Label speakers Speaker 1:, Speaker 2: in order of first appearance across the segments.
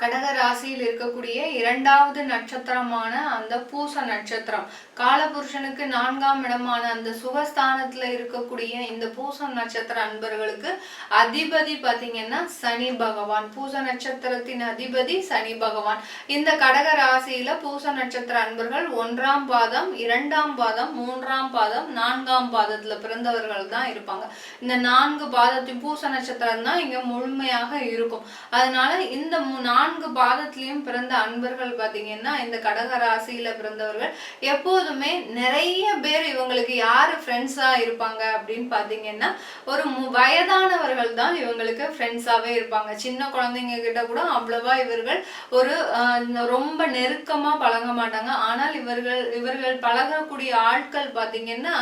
Speaker 1: கடக ராசியில் இருக்கக்கூடிய இரண்டாவது நட்சத்திரமான அந்த பூச நட்சத்திரம். காலபுருஷனுக்கு நான்காம் இடமான அந்த சுகஸ்தானத்துல இருக்கக்கூடிய இந்த பூச நட்சத்திர அன்பர்களுக்கு அதிபதி பாத்தீங்கன்னா சனி பகவான். பூச நட்சத்திரத்தின் அதிபதி சனி பகவான். இந்த கடக ராசியில பூச நட்சத்திர அன்பர்கள் ஒன்றாம் பாதம் இரண்டாம் பாதம் மூன்றாம் பாதம் நான்காம் பாதத்துல பிறந்தவர்கள் தான் இருப்பாங்க. இந்த நான்கு பாதத்தின் பூச நட்சத்திரம் தான் இங்க முழுமையாக இருக்கும். அதனால இந்த மு- நான்கு பாதத்திலையும் பிறந்த அன்பர்கள் பார்த்தீங்கன்னா இந்த கடக ராசியில் பிறந்தவர்கள் எப்போதுமே நிறைய பேர் இவங்களுக்கு யார் ஃப்ரெண்ட்ஸாக இருப்பாங்க அப்படின்னு பார்த்தீங்கன்னா ஒரு வயதானவர்கள் தான் இவங்களுக்கு ஃப்ரெண்ட்ஸாகவே இருப்பாங்க. சின்ன குழந்தைங்க கிட்ட கூட அவ்வளவா இவர்கள் ஒரு ரொம்ப நெருக்கமாக பழக மாட்டாங்க. ஆனால் இவர்கள் இவர்கள் பழகக்கூடிய ஆட்கள் பார்த்தீங்கன்னா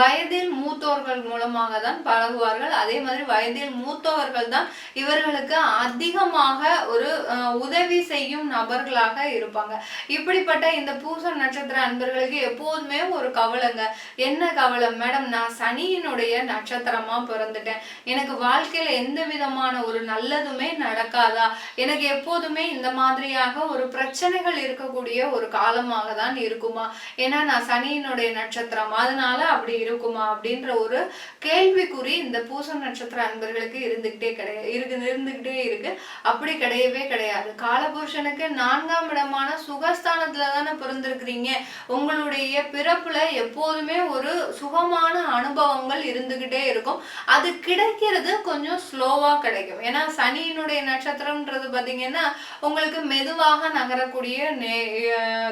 Speaker 1: வயதில் மூத்தோர்கள் மூலமாக தான் பழகுவார்கள். அதே மாதிரி வயதில் மூத்தவர்கள் தான் இவர்களுக்கு அதிகமாக ஒரு உதவி செய்யும் நபர்களாக இருப்பாங்க. இப்படிப்பட்ட இந்த பூச நட்சத்திர அன்பர்களுக்கு எப்போதுமே ஒரு கவலைங்க. என்ன கவலை? மேடம் நான் சனியினுடைய நட்சத்திரமா பிறந்துட்டேன். எனக்கு வாழ்க்கையில எந்த விதமான ஒரு நல்லதுமே நடக்காதா? எனக்கு எப்போதுமே இந்த மாதிரியாக ஒரு பிரச்சனைகள் இருக்கக்கூடிய ஒரு காலமாக தான் இருக்குமா? ஏன்னா நான் சனியினுடைய நட்சத்திரம். அதனால அப்படி இருக்குமா? அப்படின்ற ஒரு கேள்விக்குறி இந்த பூச நட்சத்திர அன்பர்களுக்கு இருந்துகிட்டே கிடையாது இருக்கு இருந்துகிட்டே இருக்கு. அப்படி கிடையவே கிடையாது. காலபுருஷனுக்கு நான்காம் இடமான சுகஸ்தானத்துல தானே பிறந்திருக்கிறீங்க. உங்களுடைய பிறப்புல எப்போதுமே ஒரு சுகமான அனுபவங்கள் இருந்துகிட்டே இருக்கும். அது கிடைக்கிறது கொஞ்சம் ஸ்லோவா கிடைக்கும். ஏன்னா சனியினுடைய நட்சத்திரம்ன்றது பாத்தீங்கன்னா உங்களுக்கு மெதுவாக நகரக்கூடிய நே-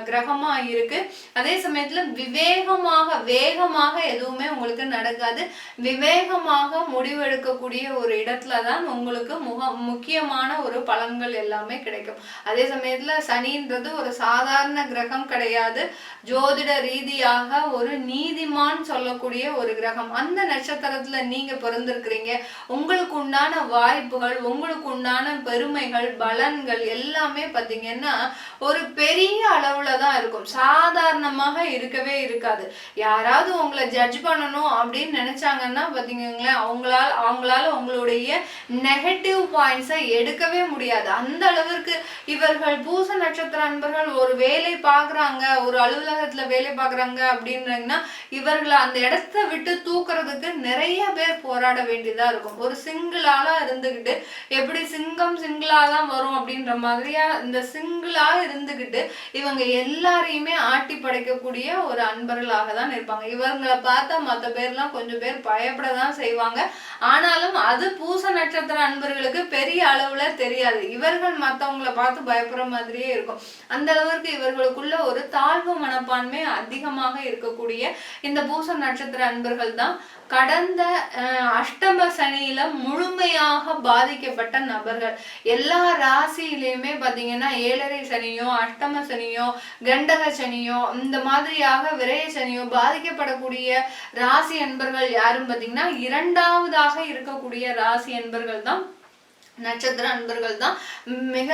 Speaker 1: கிரகமா இருக்கு. அதே சமயத்துல விவேகமாக வேகமாக எதுவுமே உங்களுக்கு நடக்காது. விவேகமாக முடிவெடுக்கக்கூடிய ஒரு இடத்துல தான் உங்களுக்கு முக முக்கியமான ஒரு பலன்கள் எல்லாமே கிடைக்கும். அதே சமயத்துல சனின்றது ஒரு சாதாரண கிரகம் கிடையாது. ஜோதிட ரீதியாக ஒரு நீதிமான் சொல்லக்கூடிய ஒரு கிரகம். அந்த நட்சத்திரத்துல நீங்க பிறந்திருக்கிறீங்க. உங்களுக்கு உண்டான வாய்ப்புகள் உங்களுக்கு உண்டான பெருமைகள் பலன்கள் எல்லாமே பாத்தீங்கன்னா ஒரு பெரிய அளவுல தான் இருக்கும். சாதாரணமாக இருக்கவே இருக்காது. யாராவது உங்களை ஜட்ஜ் பண்ணணும் அப்படின்னு நினைச்சாங்கன்னா பாத்தீங்கங்களேன் அவங்களால அவங்களால உங்களுடைய நெகட்டிவ் பாயிண்ட்ஸை எடுக்கவே முடியாது. அந்த அளவிற்கு இவர்கள் பூச நட்சத்திர அன்பர்கள் ஒரு வேலை பார்க்குறாங்க ஒரு அலுவலகத்துல வேலை பார்க்குறாங்க அப்படின்றீங்கன்னா இவர்களை அந்த இடத்த விட்டு தூக்குறதுக்கு நிறைய பேர் போராட வேண்டியதா இருக்கும். ஒரு சிங்கிளால இருந்துகிட்டு எப்படி சிங்கம் சிங்கிளா தான் வரும் அப்படின்ற மாதிரியா இந்த சிங்கிளா இருந்துகிட்டு இவங்க எல்லாரையுமே ஆட்டி படைக்கக்கூடிய ஒரு அன்பர்களாக தான் இருப்பாங்க. இவங்களை பார்த்தா மற்ற பேர்லாம் கொஞ்சம் பேர் பயப்பட தான் செய்வாங்க. ஆனாலும் அது பூச நட்சத்திர அன்பர்களுக்கு பெரிய அளவுல தெரியாது. இவர்கள் மத்தவங்களை பார்த்து பயப்படுற மாதிரியே இருக்கும். அந்த அளவிற்கு இவர்களுக்குள்ள ஒரு தாழ்வு மனப்பான்மை அதிகமாக இருக்கக்கூடிய இந்த பூச நட்சத்திர அன்பர்கள் தான். கடந்த அஷ்டம சனியில முழுமையாக பாதிக்கப்பட்ட நபர்கள். எல்லா ராசியிலையுமே பாத்தீங்கன்னா ஏழரை சனியோ அஷ்டம சனியோ கண்டக சனியோ இந்த மாதிரியாக விரய சனியோ பாதிக்கப்படக்கூடிய ராசி என்பர்கள் யாரும் பாத்தீங்கன்னா இரண்டாவதாக இருக்கக்கூடிய ராசி என்பர்கள் தான் நட்சத்திர அன்பர்கள் தான் மிக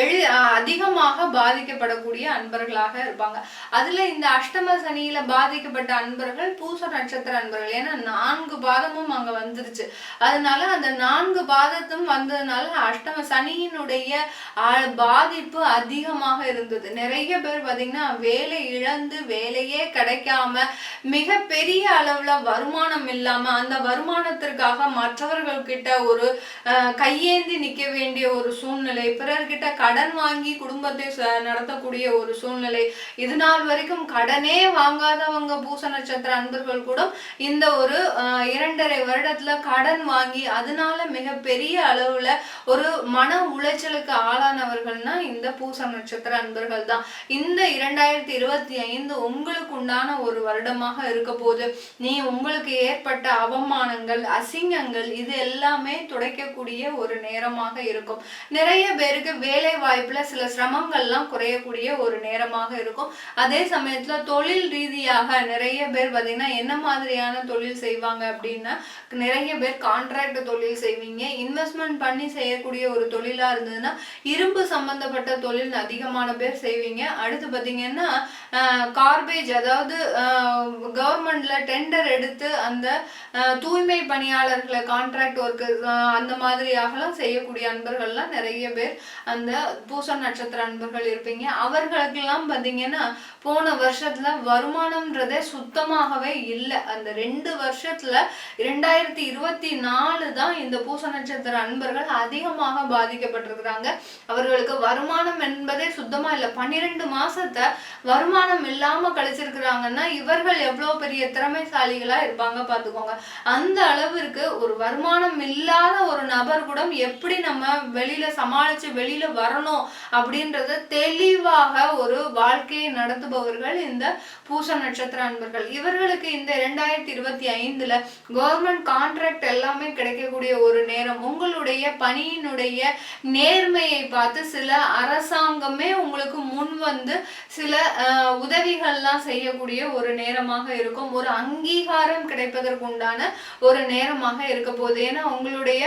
Speaker 1: எளி அதிகமாக பாதிக்கப்படக்கூடிய அன்பர்களாக இருப்பாங்க. அதுல இந்த அஷ்டம சனியில பாதிக்கப்பட்ட அன்பர்கள் பூச நட்சத்திர அன்பர்கள். ஏன்னா நான்கு பாதமும் அங்க வந்துருச்சு. அதனால அந்த நான்கு பாதத்தும் வந்ததுனால அஷ்டம சனியினுடைய பாதிப்பு அதிகமாக இருந்தது. நிறைய பேர் பார்த்தீங்கன்னா வேலை இழந்து வேலையே கிடைக்காம மிக பெரிய அளவுல வருமானம் இல்லாம அந்த வருமானத்திற்காக மற்றவர்கள் கிட்ட ஒரு கையே கையேந்தி நிக்க வேண்டிய ஒரு சூழ்நிலை பிறர்கிட்ட கடன் வாங்கி குடும்பத்தை ச- நடத்தக்கூடிய ஒரு சூழ்நிலை இது நாள் வரைக்கும் கடனே வாங்காதவங்க பூச நட்சத்திர அன்பர்கள் கூட இந்த ஒரு இரண்டரை வருடத்துல கடன் வாங்கி அதனால மிக பெரிய அளவுல ஒரு மன உளைச்சலுக்கு ஆளானவர்கள்னா இந்த பூச நட்சத்திர அன்பர்கள் தான். இந்த இரண்டாயிரத்தி இருபத்தி ஐந்து உங்களுக்கு உண்டான ஒரு வருடமாக இருக்க போது நீ உங்களுக்கு ஏற்பட்ட அவமானங்கள் அசிங்கங்கள் இது எல்லாமே துடைக்கக்கூடிய ஒரு நேரமாக இருக்கும். நிறைய பேருக்கு வேலை வாய்ப்புல சில சிரமங்கள்லாம் குறையக்கூடிய ஒரு நேரமாக இருக்கும். அதே சமயத்துல தொழில் ரீதியாக நிறைய பேர் பார்த்தீங்கன்னா என்ன மாதிரியான தொழில் செய்வாங்க? அப்படின்னா நிறைய பேர் கான்ட்ராக்ட் தொழில் செய்வீங்க. இன்வெஸ்ட்மெண்ட் பண்ணி செய்யக்கூடிய ஒரு தொழிலா இருந்ததுன்னா இரும்பு சம்பந்தப்பட்ட தொழில் அதிகமான பேர் செய்வீங்க. அடுத்து பார்த்தீங்கன்னா கார்பேஜ் அதாவது கவர்மெண்ட்ல டெண்டர் எடுத்து அந்த தூய்மை பணியாளர்களை கான்ட்ராக்ட் ஒர்க்கு அந்த மாதிரியாக உத்தியோகம் செய்யக்கூடிய அன்பர்கள்லாம் நிறைய பேர் அந்த பூச நட்சத்திர அன்பர்கள் இருப்பீங்க. அவர்களுக்கெல்லாம் பார்த்தீங்கன்னா போன வருஷத்துல வருமானம்ன்றதே சுத்தமாகவே இல்லை. அந்த ரெண்டு வருஷத்துல இரண்டாயிரத்தி இருபத்தி நாலு தான் இந்த பூச நட்சத்திர அன்பர்கள் அதிகமாக பாதிக்கப்பட்டிருக்கிறாங்க. அவர்களுக்கு வருமானம் என்பதே சுத்தமா இல்லை. பன்னிரெண்டு மாசத்தை வருமானம் இல்லாம கழிச்சிருக்கிறாங்கன்னா இவர்கள் எவ்வளவு பெரிய திறமைசாலிகளா இருப்பாங்க பாத்துக்கோங்க அந்த அளவிற்கு ஒரு வருமானம் இல்லாத ஒரு நபர் கூட எப்படி நம்ம வெளியில சமாளிச்சு வெளியில வரணும் அப்படின்றத தெளிவாக ஒரு வாழ்க்கையை நடத்துபவர்கள் இந்த பூச நட்சத்திர அன்பர்கள். இவர்களுக்கு இந்த இரண்டாயிரத்தி இருபத்தி ஐந்துல கவர்மெண்ட் கான்ட்ராக்ட் எல்லாமே கிடைக்கக்கூடிய ஒரு நேரம். உங்களுடைய பணியினுடைய நேர்மையை பார்த்து சில அரசாங்கமே உங்களுக்கு முன் வந்து சில உதவிகள்லாம் செய்யக்கூடிய ஒரு நேரமாக இருக்கும். ஒரு அங்கீகாரம் கிடைப்பதற்குண்டான ஒரு நேரமாக இருக்க போகுது. ஏன்னா உங்களுடைய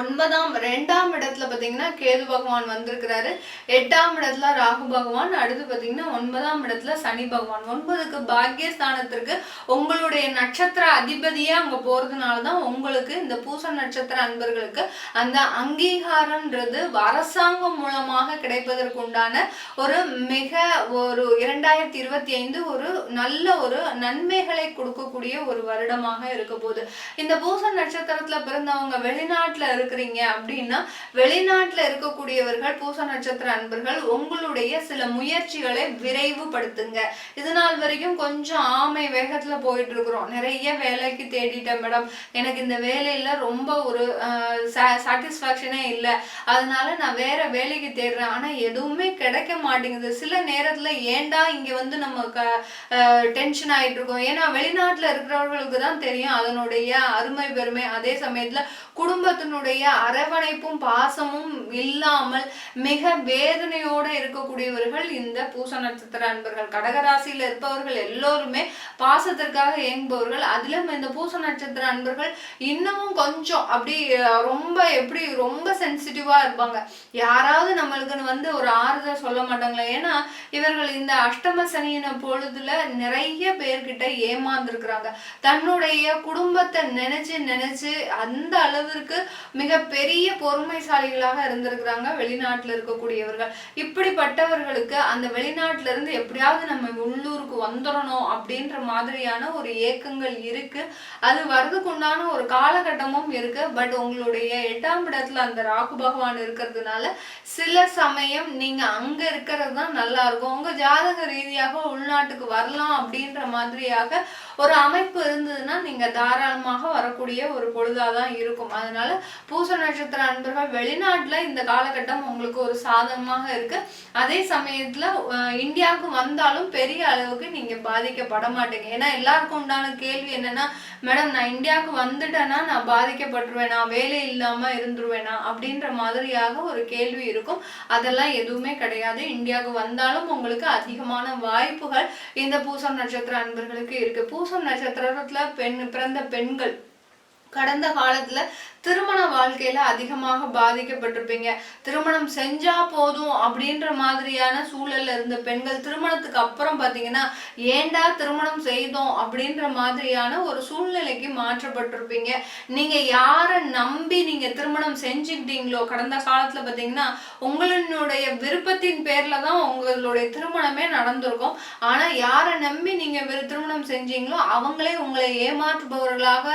Speaker 1: ஒன்பதாம் ரெண்டாம் இடத்துல பார்த்தீங்கன்னா கேது பகவான் வந்திருக்கிறாரு. எட்டாம் இடத்துல ராகு பகவான் அடுத்து பார்த்தீங்கன்னா ஒன்பதாம் இடத்துல சனி பகவான். ஒன்பதுக்கு பாக்கியஸ்தானத்திற்கு உங்களுடைய நட்சத்திர அதிபதியே அங்கே போகிறதுனால தான் உங்களுக்கு இந்த பூச நட்சத்திர அன்பர்களுக்கு அந்த அங்கீகாரம்ன்றது அரசாங்கம் மூலமாக கிடைப்பதற்குண்டான ஒரு மிக ஒரு இரண்டாயிரத்தி இருபத்தி ஐந்து ஒரு நல்ல ஒரு நன்மைகளை கொடுக்கக்கூடிய ஒரு வருடமாக இருக்க போகுது. இந்த பூச நட்சத்திரத்தில் பிறந்தவங்க வெளிநாட்டில் இருக்கிறீங்க அப்படின்னா வெளிநாட்டில் இருக்கக்கூடியவர்கள் பூச நட்சத்திர அன்பர்கள் உங்களுடைய சில முயற்சிகளை விரைவுபடுத்துங்க. இது நாள் வரைக்கும் கொஞ்சம் ஆமை வேகத்துல போயிட்டு இருக்கிறோம் நிறைய வேலைக்கு தேடிட்டேன் மேடம். எனக்கு இந்த வேலையில ரொம்ப ஒரு சாட்டிஸ்ஃபேக்ஷனே இல்லை. அதனால நான் வேற வேலைக்கு தேடுறேன். ஆனா எதுவுமே கிடைக்க மாட்டேங்குது. சில நேரத்துல ஏண்டா இங்க வந்து நம்ம டென்ஷன் ஆயிட்டு இருக்கோம் ஏன்னா வெளிநாட்டுல இருக்கிறவர்களுக்கு தான் தெரியும். அதனுடைய அருமை பெருமை. அதே சமயத்துல குடும்பத்தினுடைய அரவணைப்பும் பாசமும் இல்லாமல் மிக வேதனையோட இருக்கக்கூடியவர்கள் இந்த பூச நட்சத்திர அன்பர்கள். கடகராசியில இருப்பவர்கள் எல்லோருமே பாசத்திற்காக இயங்குபவர்கள். அதிலும் இந்த பூச நட்சத்திர அன்பர்கள் இன்னமும் கொஞ்சம் அப்படி ரொம்ப எப்படி ரொம்ப சென்சிட்டிவா இருப்பாங்க. யாராவது நம்மளுக்குன்னு வந்து ஒரு ஆறுதல் சொல்ல மாட்டாங்களே. ஏன்னா இவர்கள் இந்த அஷ்டம சனியின பொழுதுல நிறைய பேர்கிட்ட ஏமாந்துருக்குறாங்க. தன்னுடைய குடும்பத்தை நினைச்சு நினைச்சு அந்த அளவிற்கு மிக பெரிய பொறுமைசாலிகளாக இருந்திருக்கிறாங்க வெளிநாட்டில் இருக்கக்கூடியவர்கள். இப்படிப்பட்டவர்களுக்கு அந்த வெளிநாட்டில இருந்து எப்படியாவது நம்ம உள்ளூருக்கு வந்துடணும் அப்படின்ற மாதிரியான ஒரு ஏக்கங்கள் இருக்கு. அது வர்றதுக்கு உண்டான ஒரு காலகட்டமும் இருக்கு. பட் உங்களுடைய எட்டாம் இடத்துல அந்த ராகு பகவான் இருக்கிறதுனால சில சமயம் நீங்க அங்க இருக்கிறது தான் நல்லா இருக்கும். உங்க ஜாதக ரீதியாக உள்நாட்டுக்கு வரலாம் அப்படின்ற மாதிரியாக ஒரு அமைப்பு இருந்ததுன்னா நீங்க தாராளமாக வரக்கூடிய ஒரு பொழுதாதான் இருக்கும். அதனால பூச நட்சத்திர அன்பர்கள் வெளிநாட்டில் இந்த காலகட்டம் உங்களுக்கு ஒரு சாதகமாக இருக்கு. அதே சமயத்தில் இந்தியாவுக்கு வந்தாலும் பெரிய அளவுக்கு நீங்கள் பாதிக்கப்பட மாட்டீங்க. ஏன்னா எல்லாருக்கும் உண்டான கேள்வி என்னன்னா மேடம் நான் இந்தியாவுக்கு வந்துட்டேன்னா நான் பாதிக்கப்பட்டுருவேனா? வேலை இல்லாமல் இருந்துருவேனா? அப்படின்ற மாதிரியாக ஒரு கேள்வி இருக்கும். அதெல்லாம் எதுவுமே கிடையாது. இந்தியாவுக்கு வந்தாலும் உங்களுக்கு அதிகமான வாய்ப்புகள் இந்த பூசம் நட்சத்திர அன்பர்களுக்கு இருக்கு. பூசம் நட்சத்திரத்தில் பெண் பிறந்த பெண்கள் கடந்த காலத்துல திருமண வாழ்க்கையில அதிகமாக பாதிக்கப்பட்டிருப்பீங்க. திருமணம் செஞ்சா போதும் அப்படின்ற மாதிரியான சூழல்ல இருந்த பெண்கள் திருமணத்துக்கு அப்புறம் பாத்தீங்கன்னா ஏன்டா திருமணம் செய்தோம் அப்படின்ற மாதிரியான ஒரு சூழ்நிலைக்கு மாற்றப்பட்டிருப்பீங்க. நீங்க யாரை நம்பி நீங்க திருமணம் செஞ்சுக்கிட்டீங்களோ கடந்த காலத்துல பாத்தீங்கன்னா உங்களுடைய விருப்பத்தின் பேர்ல தான் உங்களுடைய திருமணமே நடந்திருக்கும். ஆனா யாரை நம்பி நீங்க திருமணம் செஞ்சீங்களோ அவங்களே உங்களை ஏமாற்றுபவர்களாக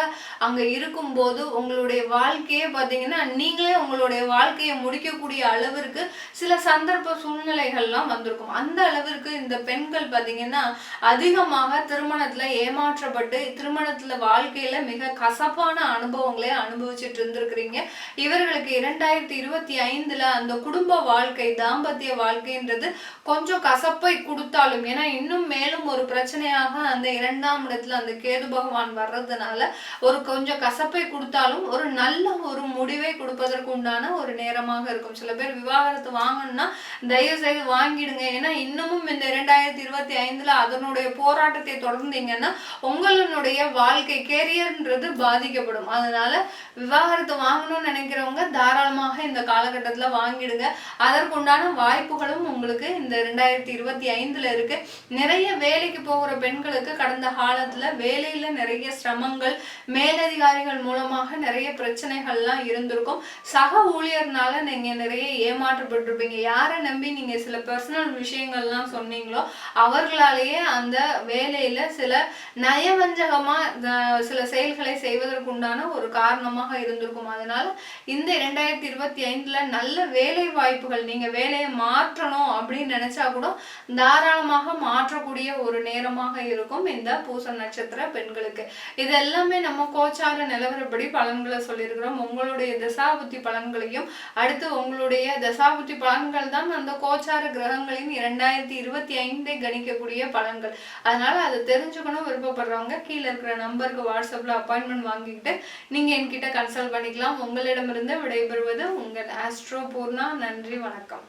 Speaker 1: அங்க இருக்கும்போது உங்களுடைய வாழ்க்கையே பாத்தீங்கன்னா நீங்களே உங்களுடைய வாழ்க்கையை முடிக்கக்கூடிய அளவிற்கு சில சந்தர்ப்ப சூழ்நிலைகள்லாம் வந்திருக்கும். அந்த அளவிற்கு இந்த பெண்கள் பார்த்தீங்கன்னா அதிகமாக திருமணத்துல ஏமாற்றப்பட்டு திருமணத்துல வாழ்க்கையில மிக கசப்பான அனுபவங்களை அனுபவிச்சுட்டு இருந்திருக்கிறீங்க. இவர்களுக்கு இரண்டாயிரத்தி இருபத்தி ஐந்துல அந்த குடும்ப வாழ்க்கை தாம்பத்திய வாழ்க்கைன்றது கொஞ்சம் கசப்பை கொடுத்தாலும் ஏன்னா இன்னும் மேலும் ஒரு பிரச்சனையாக அந்த இரண்டாம் இடத்துல அந்த கேது பகவான் வர்றதுனால ஒரு கொஞ்சம் கசப்பை கொடுத்தாலும் ஒரு நல்ல ஒரு முடிவை கொடுப்பதற்கு உண்டான ஒரு நேரமாக இருக்கும். சில பேர் விவாகரத்து வாங்கணும்னா தயவு செய்து வாங்கிடுங்க. ஏன்னா இன்னமும் இந்த இரண்டாயிரத்தி இருபத்தி ஐந்துல அதனுடைய போராட்டத்தை தொடர்ந்தீங்கன்னா உங்களுடைய வாழ்க்கை கேரியர்ன்றது பாதிக்கப்படும். அதனால விவாகரத்து வாங்கணும்னு நினைக்கிறவங்க தாராளமாக இந்த காலகட்டத்தில் வாங்கிடுங்க. அதற்குண்டான வாய்ப்புகளும் உங்களுக்கு இந்த ரெண்டாயிரத்தி இருபத்தி ஐந்துல இருக்கு. நிறைய வேலைக்கு போகிற பெண்களுக்கு கடந்த காலத்துல வேலையில நிறைய சிரமங்கள் மேலதிகாரிகள் மூலமாக நிறைய பிரச்சனைகள்லாம் இருந்திருக்கும். சக ஊழியர்னால நீங்க நிறைய ஏமாற்றப்பட்டிருப்பீங்க. யாரை நம்பி நீங்க சில பர்சனல் விஷயங்கள்லாம் சொன்னீங்களோ அவர்களாலேயே அந்த வேலையில சில நயவஞ்சகமா சில செயல்களை செய்வதற்குண்டான ஒரு காரணமாக இருந்திருக்கும். அதனால இந்த இரண்டாயிரத்தி இருபத்தி ஐந்துல நல்ல வேலை வாய்ப்புகள் நீங்க வேலையை மாற்றணும் அப்படின்னு நினைச்சா கூட தாராளமாக மாற்றக்கூடிய ஒரு நேரமாக இருக்கும் இந்த பூச நட்சத்திர பெண்களுக்கு. இது எல்லாமே நம்ம கோச்சார நிலவரப்படி பலன்களை சொல்லியிருக்கிறோம். உங்களுடைய தசாபுத்தி பலன்களையும் அடுத்து உங்களுடைய தசாபுத்தி பலன்கள் தான் அந்த கோச்சார கிரகங்களின் இரண்டாயிரத்தி இருபத்தி ஐந்தை கணிக்கக்கூடிய பலன்கள். அதனால அதை தெரிஞ்சுக்கணும் விருப்பப்படுறவங்க கீழே இருக்கிற நம்பருக்கு வாட்ஸ்அப்ல அப்பாயின்மெண்ட் வாங்கிக்கிட்டு நீங்க என்கிட்ட கன்சல்ட் பண்ணிக்கலாம். உங்களிடமிருந்து விடைபெறுவது உங்கள் ஆஸ்ட்ரோ பூர்ணா. நன்றி வணக்கம்.